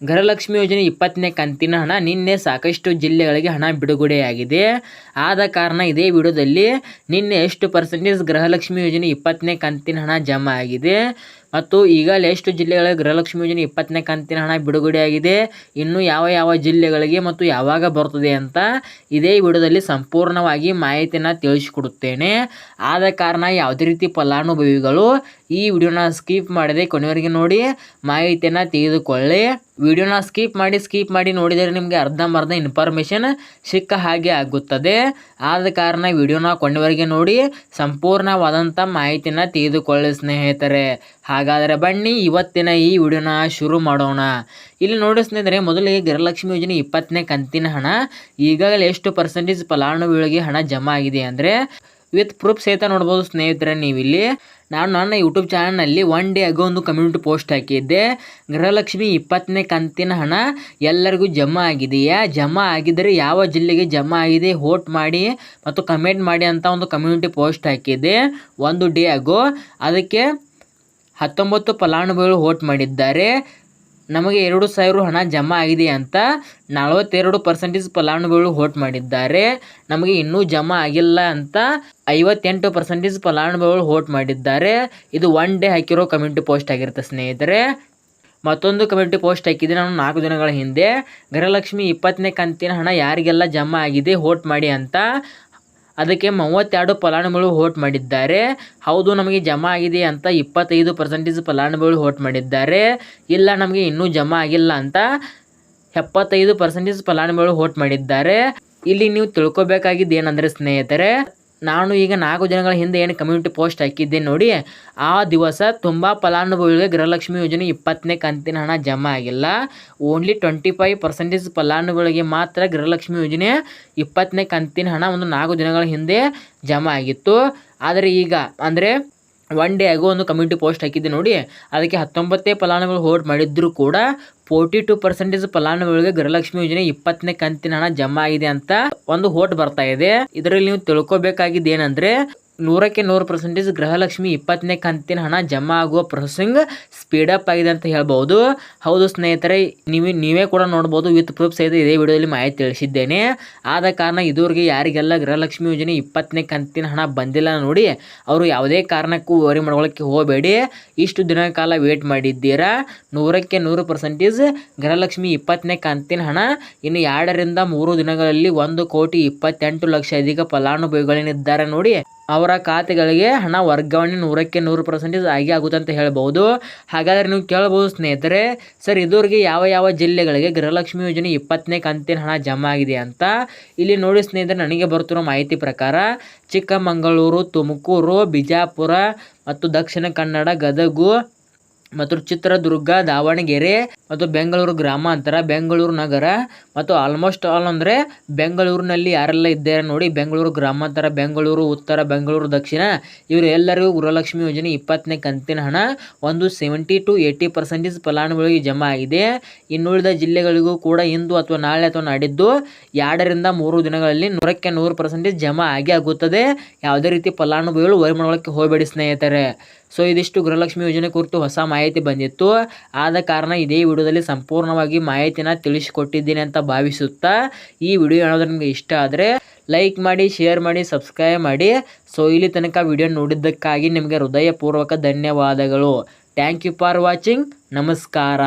ಗೃಹಲಕ್ಷ್ಮಿ ಯೋಜನೆ ಇಪ್ಪತ್ತನೇ ಕಂತಿನ ಹಣ ನಿನ್ನೆ ಸಾಕಷ್ಟು ಜಿಲ್ಲೆಗಳಿಗೆ ಹಣ ಬಿಡುಗಡೆಯಾಗಿದೆ. ಆದ ಕಾರಣ ಇದೇ ವಿಡಿಯೋದಲ್ಲಿ ನಿನ್ನೆ ಎಷ್ಟು ಪರ್ಸೆಂಟೇಜ್ ಗೃಹಲಕ್ಷ್ಮಿ ಯೋಜನೆ ಇಪ್ಪತ್ತನೇ ಕಂತಿನ ಹಣ ಜಮಾ ಆಗಿದೆ ಮತ್ತು ಈಗಲೇ ಎಷ್ಟು ಜಿಲ್ಲೆಗಳಿಗೆ ಗೃಹಲಕ್ಷ್ಮಿ ಯೋಜನೆ ಇಪ್ಪತ್ತನೇ ಕಂತಿನ ಹಣ ಬಿಡುಗಡೆಯಾಗಿದೆ, ಇನ್ನು ಯಾವ ಯಾವ ಜಿಲ್ಲೆಗಳಿಗೆ ಮತ್ತು ಯಾವಾಗ ಬರ್ತದೆ ಅಂತ ಇದೇ ವಿಡಿಯೋದಲ್ಲಿ ಸಂಪೂರ್ಣವಾಗಿ ಮಾಹಿತಿನ ತಿಳಿಸಿಕೊಡುತ್ತೇನೆ. ಆದ ಕಾರಣ ಯಾವುದೇ ರೀತಿ ಫಲಾನುಭವಿಗಳು ಈ ವಿಡಿಯೋನ ಸ್ಕಿಪ್ ಮಾಡದೆ ಕೊನೆಯವರೆಗೆ ನೋಡಿ ಮಾಹಿತಿಯನ್ನು ತೆಗೆದುಕೊಳ್ಳಿ. ವಿಡಿಯೋನ ಸ್ಕಿಪ್ ಮಾಡಿ ಸ್ಕಿಪ್ ಮಾಡಿ ನೋಡಿದರೆ ನಿಮಗೆ ಅರ್ಧಂಬರ್ಧ ಇನ್ಫಾರ್ಮೇಷನ್ ಸಿಕ್ಕ ಹಾಗೆ ಆಗುತ್ತದೆ. ಆದ ಕಾರಣ ವಿಡಿಯೋನ ಕೊಂಡವರಿಗೆ ನೋಡಿ, ಸಂಪೂರ್ಣವಾದಂಥ ಮಾಹಿತಿನ ತೆಗೆದುಕೊಳ್ಳಿ ಸ್ನೇಹಿತರೆ. ಹಾಗಾದರೆ ಬನ್ನಿ, ಇವತ್ತಿನ ಈ ವಿಡಿಯೋನ ಶುರು ಮಾಡೋಣ. ಇಲ್ಲಿ ನೋಡಿ ಸ್ನೇಹಿತರೆ, ಮೊದಲಿಗೆ ಗೃಹಲಕ್ಷ್ಮಿ ಯೋಜನೆ ಇಪ್ಪತ್ತನೇ ಕಂತಿನ ಹಣ. ಈಗಾಗಲೇ ಎಷ್ಟು ಪರ್ಸೆಂಟೇಜ್ ಫಲಾನುಭವಿಗಳಿಗೆ ಹಣ ಜಮಾ ಆಗಿದೆ ಅಂದರೆ ವಿತ್ ಪ್ರೂಫ್ ಸಹಿತ ನೋಡ್ಬೋದು ಸ್ನೇಹಿತರೆ ನೀವಿಲ್ಲಿ. ನಾನು ನನ್ನ ಯೂಟ್ಯೂಬ್ ಚಾನಲ್ನಲ್ಲಿ ಒನ್ ಡೇ ಆಗೋ ಒಂದು ಕಮ್ಯುನಿಟಿ ಪೋಸ್ಟ್ ಹಾಕಿದ್ದೆ. ಗೃಹಲಕ್ಷ್ಮಿ ಇಪ್ಪತ್ತನೇ ಕಂತಿನ ಹಣ ಎಲ್ಲರಿಗೂ ಜಮಾ ಆಗಿದೆಯಾ? ಜಮಾ ಆಗಿದ್ದರೆ ಯಾವ ಜಿಲ್ಲೆಗೆ ಜಮಾ ಆಗಿದೆ? ವೋಟ್ ಮಾಡಿ ಮತ್ತು ಕಮೆಂಟ್ ಮಾಡಿ ಅಂತ ಒಂದು ಕಮ್ಯುನಿಟಿ ಪೋಸ್ಟ್ ಹಾಕಿದ್ದೆ ಒಂದು ಡೇ ಆಗೋ ಅದಕ್ಕೆ ಹತ್ತೊಂಬತ್ತು ಫಲಾನುಭವಿಗಳು ವೋಟ್ ಮಾಡಿದ್ದಾರೆ. ನಮಗೆ ಎರಡು ಸಾವಿರ ಹಣ ಜಮಾ ಆಗಿದೆ ಅಂತ ನಲವತ್ತೆರಡು ಪರ್ಸೆಂಟೇಜ್ ಫಲಾನುಭವಿಗಳು ವೋಟ್ ಮಾಡಿದ್ದಾರೆ. ನಮಗೆ ಇನ್ನೂ ಜಮಾ ಆಗಿಲ್ಲ ಅಂತ ಐವತ್ತೆಂಟು ಪರ್ಸೆಂಟೇಜ್ ಫಲಾನುಭವಿಗಳು ವೋಟ್ ಮಾಡಿದ್ದಾರೆ. ಇದು ಒನ್ ಡೇ ಹಾಕಿರೋ ಕಮ್ಯುನಿಟಿ ಪೋಸ್ಟ್ ಆಗಿರುತ್ತೆ ಸ್ನೇಹಿತರೆ. ಮತ್ತೊಂದು ಕಮ್ಯುನಿಟಿ ಪೋಸ್ಟ್ ಹಾಕಿದ್ದೆ ನಾನು ನಾಲ್ಕು ದಿನಗಳ ಹಿಂದೆ, ಗೃಹಲಕ್ಷ್ಮಿ ಇಪ್ಪತ್ತನೇ ಕಂತಿನ ಹಣ ಯಾರಿಗೆಲ್ಲ ಜಮಾ ಆಗಿದೆ ವೋಟ್ ಮಾಡಿ ಅಂತ ಅದಕ್ಕೆ ಮೂವತ್ತೆರಡು ಫಲಾನುಭವಿಗಳು ವೋಟ್ ಮಾಡಿದ್ದಾರೆ. ಹೌದು, ನಮಗೆ ಜಮಾ ಆಗಿದೆ ಅಂತ ಇಪ್ಪತ್ತೈದು ಪರ್ಸೆಂಟೇಜ್ ಫಲಾನುಭವಿಗಳು ವೋಟ್ ಮಾಡಿದ್ದಾರೆ. ಇಲ್ಲ, ನಮಗೆ ಇನ್ನೂ ಜಮಾ ಆಗಿಲ್ಲ ಅಂತ ಎಪ್ಪತ್ತೈದು ಪರ್ಸೆಂಟೇಜ್ ಫಲಾನುಭವಿಗಳು ವೋಟ್ ಮಾಡಿದ್ದಾರೆ. ಇಲ್ಲಿ ನೀವು ತಿಳ್ಕೊಬೇಕಾಗಿದ್ದು ಏನಂದರೆ ಸ್ನೇಹಿತರೆ ನಾನು ಈಗ ನಾಲ್ಕು ದಿನಗಳ ಹಿಂದೆ ಏನು ಕಮ್ಯುನಿಟಿ ಪೋಸ್ಟ್ ಹಾಕಿದ್ದೆ ನೋಡಿ, ಆ ದಿವಸ ತುಂಬ ಫಲಾನುಭವಿಗಳಿಗೆ ಗೃಹಲಕ್ಷ್ಮಿ ಯೋಜನೆ ಇಪ್ಪತ್ತನೇ ಕಂತಿನ ಹಣ ಜಮಾ ಆಗಿಲ್ಲ. ಓನ್ಲಿ ಟ್ವೆಂಟಿ ಫೈವ್ ಪರ್ಸೆಂಟೇಜ್ ಫಲಾನುಭವಿಗಳಿಗೆ ಮಾತ್ರ ಗೃಹಲಕ್ಷ್ಮಿ ಯೋಜನೆ ಇಪ್ಪತ್ತನೇ ಕಂತಿನ ಹಣ ಒಂದು ನಾಲ್ಕು ದಿನಗಳ ಹಿಂದೆ ಜಮಾ ಆಗಿತ್ತು. ಆದರೆ ಈಗ, ಅಂದರೆ ಒನ್ ಡೇ ಆಗೋ ಒಂದು ಕಮ್ಯುನಿಟಿ ಪೋಸ್ಟ್ ಹಾಕಿದ್ದೆ ನೋಡಿ, ಅದಕ್ಕೆ ಹತ್ತೊಂಬತ್ತೇ ಫಲಾನುಭವಿಗಳು ಹೋಲ್ಡ್ ಮಾಡಿದ್ರು ಕೂಡ ಫೋರ್ಟಿ ಟು ಪರ್ಸೆಂಟೇಜ್ ಫಲಾನುಭವಿಗಳಿಗೆ ಗೃಹಲಕ್ಷ್ಮಿ ಯೋಜನೆ ಇಪ್ಪತ್ತನೇ ಕಂತಿನ ಹಣ ಜಮಾ ಆಗಿದೆ ಅಂತ ಒಂದು ಹೋಟ್ ಬರ್ತಾ ಇದೆ. ಇದರಲ್ಲಿ ನೀವು ತಿಳ್ಕೊಬೇಕಾಗಿದ್ದು ಏನಂದ್ರೆ ನೂರಕ್ಕೆ ನೂರು ಪರ್ಸೆಂಟೇಜ್ ಗೃಹಲಕ್ಷ್ಮಿ ಇಪ್ಪತ್ತನೇ ಕಂತಿನ ಹಣ ಜಮಾ ಆಗುವ ಪ್ರೊಸೆಸಿಂಗ್ ಸ್ಪೀಡಪ್ ಆಗಿದೆ ಅಂತ ಹೇಳ್ಬೋದು. ಹೌದು ಸ್ನೇಹಿತರೆ, ನೀವು, ನೀವೇ ಕೂಡ ನೋಡ್ಬೋದು ವಿತ್ ಪ್ರೂಫ್ ಸಹಿತ ಇದೇ ವಿಡಿಯೋದಲ್ಲಿ ಮಾಹಿತಿ ತಿಳಿಸಿದ್ದೇನೆ. ಆದ ಕಾರಣ ಇದುವರೆಗೆ ಯಾರಿಗೆಲ್ಲ ಗೃಹಲಕ್ಷ್ಮಿ ಯೋಜನೆ ಇಪ್ಪತ್ತನೇ ಕಂತಿನ ಹಣ ಬಂದಿಲ್ಲ ನೋಡಿ, ಅವರು ಯಾವುದೇ ಕಾರಣಕ್ಕೂ ವರಿ ಮಾಡ್ಕೊಳ್ಳೋಕ್ಕೆ ಹೋಗಬೇಡಿ. ಇಷ್ಟು ದಿನ ಕಾಲ ವೇಟ್ ಮಾಡಿದ್ದೀರಾ? ನೂರಕ್ಕೆ ನೂರು ಪರ್ಸೆಂಟೇಜ್ ಗೃಹಲಕ್ಷ್ಮಿ ಇಪ್ಪತ್ತನೇ ಕಂತಿನ ಹಣ. ಇನ್ನು ಎರಡರಿಂದ ಮೂರು ದಿನಗಳಲ್ಲಿ ಒಂದು ಕೋಟಿ ಇಪ್ಪತ್ತೆಂಟು ಲಕ್ಷ ಅಧಿಕ ಫಲಾನುಭವಿಗಳೇನಿದ್ದಾರೆ ನೋಡಿ. ಅವರ ಖಾತೆಗಳಿಗೆ ಹಣ ವರ್ಗಾವಣೆ ನೂರಕ್ಕೆ ನೂರು ಪರ್ಸೆಂಟೇಜ್ ಆಗಿ ಆಗುತ್ತೆ ಅಂತ ಹೇಳ್ಬೋದು. ಹಾಗಾದರೆ ನೀವು ಕೇಳ್ಬೋದು ಸ್ನೇಹಿತರೆ, ಸರ್ ಇದುವರೆಗೆ ಯಾವ ಯಾವ ಜಿಲ್ಲೆಗಳಿಗೆ ಗೃಹಲಕ್ಷ್ಮಿ ಯೋಜನೆ ಇಪ್ಪತ್ತನೇ ಕಂತಿನ ಹಣ ಜಮಾ ಆಗಿದೆ ಅಂತ ಇಲ್ಲಿ ನೋಡಿ ಸ್ನೇಹಿತರೆ, ನನಗೆ ಬರ್ತಿರೋ ಮಾಹಿತಿ ಪ್ರಕಾರ ಚಿಕ್ಕಮಗಳೂರು, ತುಮಕೂರು, ಬಿಜಾಪುರ ಮತ್ತು ದಕ್ಷಿಣ ಕನ್ನಡ, ಗದಗು ಮತ್ತು ಚಿತ್ರದುರ್ಗ, ದಾವಣಗೆರೆ ಮತ್ತು ಬೆಂಗಳೂರು ಗ್ರಾಮಾಂತರ, ಬೆಂಗಳೂರು ನಗರ ಮತ್ತು ಆಲ್ಮೋಸ್ಟ್ ಆಲ್ ಅಂದರೆ ಬೆಂಗಳೂರಿನಲ್ಲಿ ಯಾರೆಲ್ಲ ಇದ್ದಾರೆ ನೋಡಿ, ಬೆಂಗಳೂರು ಗ್ರಾಮಾಂತರ, ಬೆಂಗಳೂರು ಉತ್ತರ, ಬೆಂಗಳೂರು ದಕ್ಷಿಣ, ಇವರು ಎಲ್ಲರಿಗೂ ಗೃಹಲಕ್ಷ್ಮಿ ಯೋಜನೆ ಇಪ್ಪತ್ತನೇ ಕಂತಿನ ಹಣ. ಒಂದು ಸೆವೆಂಟಿ ಟು ಏಯ್ಟಿ ಪರ್ಸೆಂಟೇಜ್ ಫಲಾನುಭವಿಗಳಿಗೆ ಜಮಾ ಆಗಿದೆ. ಇನ್ನುಳಿದ ಜಿಲ್ಲೆಗಳಿಗೂ ಕೂಡ ಇಂದು ಅಥವಾ ನಾಳೆ ಅಥವಾ ನಾಡಿದ್ದು ಎರಡರಿಂದ ಮೂರು ದಿನಗಳಲ್ಲಿ ನೂರಕ್ಕೆ ನೂರು ಪರ್ಸೆಂಟೇಜ್ ಜಮಾ ಆಗಿ ಆಗುತ್ತದೆ. ಯಾವುದೇ ರೀತಿ ಫಲಾನುಭವಿಗಳು ವರಿ ಮಾಡೋಕ್ಕೆ ಹೋಗಬೇಡಿ ಸ್ನೇಹಿತರೆ. ಸೊ ಇದಿಷ್ಟು ಗೃಹಲಕ್ಷ್ಮಿ ಯೋಜನೆ ಕುರಿತು ಹೊಸ ಮಾಹಿತಿ ಬಂದಿತ್ತು. ಆದ ಕಾರಣ ಇದೇ ವಿಡಿಯೋದಲ್ಲಿ ಸಂಪೂರ್ಣವಾಗಿ ಮಾಹಿತಿನ ತಿಳಿಸಿಕೊಟ್ಟಿದ್ದೀನಿ ಅಂತ ಭಾವಿಸುತ್ತಾ ಈ ವಿಡಿಯೋ ಏನಾದರೂ ನಿಮಗೆ ಇಷ್ಟ ಆದರೆ ಲೈಕ್ ಮಾಡಿ, ಶೇರ್ ಮಾಡಿ, ಸಬ್ಸ್ಕ್ರೈಬ್ ಮಾಡಿ. ಸೊ ಇಲ್ಲಿ ತನಕ ವಿಡಿಯೋ ನೋಡಿದ್ದಕ್ಕಾಗಿ ನಿಮಗೆ ಹೃದಯಪೂರ್ವಕ ಧನ್ಯವಾದಗಳು. Thank you for watching. ನಮಸ್ಕಾರ.